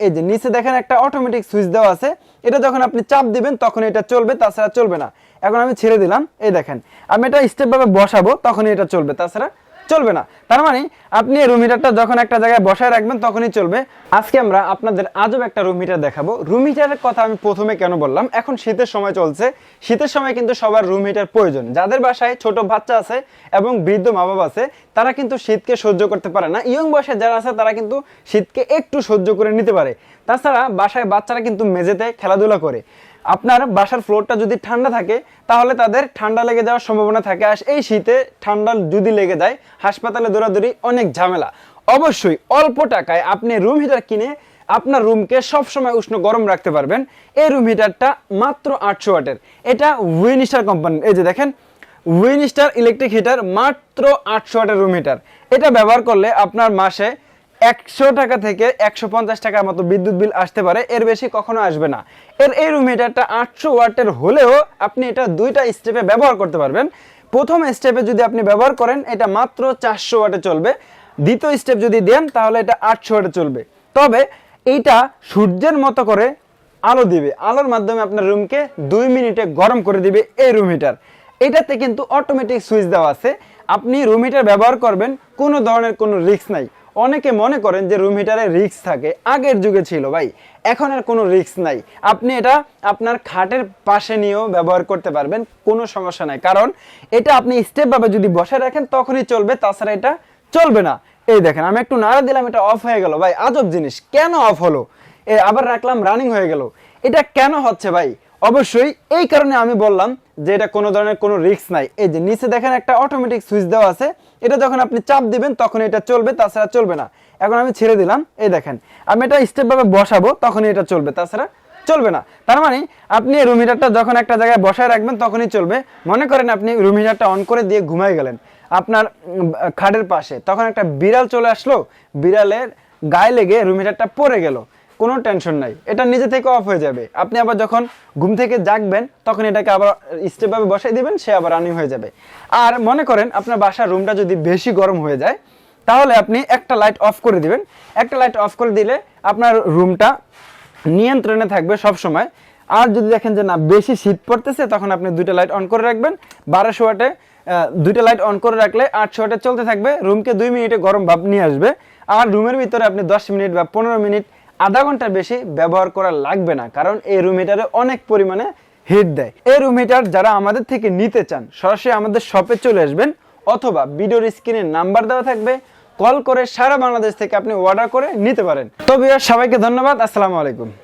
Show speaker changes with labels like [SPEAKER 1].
[SPEAKER 1] এই যে নিচে দেখেন একটা অটোমেটিক সুইচ দেওয়া আছে, এটা যখন আপনি চাপ দিবেন তখন এটা চলবে, তাছাড়া চলবে না। এখন আমি ছেড়ে দিলাম, এই দেখেন। আমি এটা স্টেপ ভাবে বসাবো, তখনই এটা চলবে, তাছাড়া চলবে না। তার মানে আপনি রুম হিটারটা যখন একটা জায়গায় বসায় রাখবেন তখনই চলবে। আজকে আমরা আপনাদের আজব একটা রুম হিটার দেখাবো। রুম হিটারের কথা আমি প্রথমে কেন বললাম? এখন শীতের সময় চলছে। শীতের সময় কিন্তু সবার রুম হিটার প্রয়োজন। যাদের বাসায় ছোট বাচ্চা আছে এবং বৃদ্ধ মা বাবা আছে, তারা কিন্তু শীতকে সহ্য করতে পারে না। ইয়ং বয়সে যারা আছে, তারা কিন্তু শীতকে একটু সহ্য করে নিতে পারে। তাছাড়া বাসায় বাচ্চারা কিন্তু মেঝেতে খেলাধুলা করে। আপনার বাসার ফ্লোরটা যদি ঠান্ডা থাকে, তাহলে তাদের ঠান্ডা লেগে যাওয়ার সম্ভাবনা থাকে। আর এই শীতে ঠান্ডা যদি লেগে যায়, হাসপাতালে দৌড়াদৌড়ি অনেক ঝামেলা। অবশ্যই অল্প টাকায় আপনি রুম হিটার কিনে আপনার রুমকে সবসময় উষ্ণ গরম রাখতে পারবেন। এই রুম হিটারটা মাত্র আটশো ওয়াটের। এটা উইনিস্টার কোম্পানি এই যে দেখেন উইনিস্টার ইলেকট্রিক হিটার মাত্র আটশো ওয়াটের রুম হিটার এটা ব্যবহার করলে আপনার মাসে একশো টাকা থেকে একশো পঞ্চাশ টাকার মতো বিদ্যুৎ বিল আসতে পারে, এর বেশি কখনো আসবে না। এর এই রুম হিটারটা আটশো ওয়াটের হলেও আপনি এটা দুইটা স্টেপে ব্যবহার করতে পারবেন। প্রথম স্টেপে যদি আপনি ব্যবহার করেন, এটা মাত্র চারশো ওয়াটে চলবে। দ্বিতীয় স্টেপ যদি দেন, তাহলে এটা আটশো ওয়াটে চলবে। তবে এইটা সূর্যের মতো করে আলো দিবে। আলোর মাধ্যমে আপনার রুমকে দুই মিনিটে গরম করে দিবে এই রুম হিটার এটাতে কিন্তু অটোমেটিক সুইচ দেওয়া আছে। আপনি রুম হিটার ব্যবহার করবেন, কোনো ধরনের কোনো রিস্ক নাই। অনেকে মনে করেন যে রুম হিটারে রিস্ক থাকে। আগের যুগে ছিল ভাই, এখন আর কোনো রিস্ক নাই। আপনি এটা আপনার খাটের পাশে নিয়েও ব্যবহার করতে পারবেন, কোনো সমস্যা নাই। কারণ এটা আপনি স্টেপভাবে যদি বসে রাখেন, তখনই চলবে, তাছাড়া এটা চলবে না। এই দেখেন, আমি একটু নাড়া দিলাম, এটা অফ হয়ে গেল। ভাই, আজব জিনিস, কেন অফ হলো? এ, আবার রাখলাম রানিং হয়ে গেল। এটা কেন হচ্ছে ভাই? অবশ্যই এই কারণে আমি বললাম যে এটা কোনো ধরনের কোনো রিস্ক নাই। এই যে নিচে দেখেন একটা অটোমেটিক সুইচ দেওয়া আছে। এটা যখন আপনি চাপ দিবেন, তখন এটা চলবে, তাছাড়া চলবে না। এখন আমি ছেড়ে দিলাম, এই দেখেন। আমি এটা স্টেপ ভাবে বসাবো, তখনই এটা চলবে, তাছাড়া চলবে না। তার মানে আপনি রুম হিটারটা যখন একটা জায়গায় বসায় রাখবেন, তখনই চলবে। মনে করেন আপনি রুম হিটারটা অন করে দিয়ে ঘুমাই গেলেন। আপনার খাটের পাশে তখন একটা বিড়াল চলে আসলো। বিড়ালের গায়ে লেগে রুম হিটারটা পড়ে গেল। কোনো টেনশন নাই। এটা নিজে থেকে অফ হয়ে যাবে। আপনি আবার যখন ঘুম থেকে জাগবেন, তখন এটাকে আবার স্টেপভাবে বসাই দিবেন, সে আবার রানিং হয়ে যাবে। আর মনে করেন, আপনার বাসার রুমটা যদি বেশি গরম হয়ে যায়, তাহলে আপনি একটা লাইট অফ করে দিবেন। একটা লাইট অফ করে দিলে আপনার রুমটা নিয়ন্ত্রণে থাকবে সব সময় আর যদি দেখেন যে না, বেশি শীত পড়তেছে, তখন আপনি দুইটা লাইট অন করে রাখবেন। বারোশো ওয়াটে দুইটা লাইট অন করে রাখলে আটশো ওয়াটে চলতে থাকবে। রুমকে দুই মিনিটে গরম ভাব নিয়ে আসবে। আর রুমের ভিতরে আপনি দশ মিনিট বা পনেরো মিনিট আধা ঘণ্টা বেশি ব্যবহার করা লাগবে না, কারণ এই রুম হিটারে অনেক পরিমাণে হিট দেয়। এই রুম হিটার যারা আমাদের থেকে নিতে চান, সরাসরি আমাদের শপে চলে আসবেন, অথবা ভিডিওর স্ক্রিনে নাম্বার দেওয়া থাকবে কল করে সারা বাংলাদেশ থেকে আপনি অর্ডার করে নিতে পারেন। তবে সবাইকে ধন্যবাদ, আসসালামু আলাইকুম।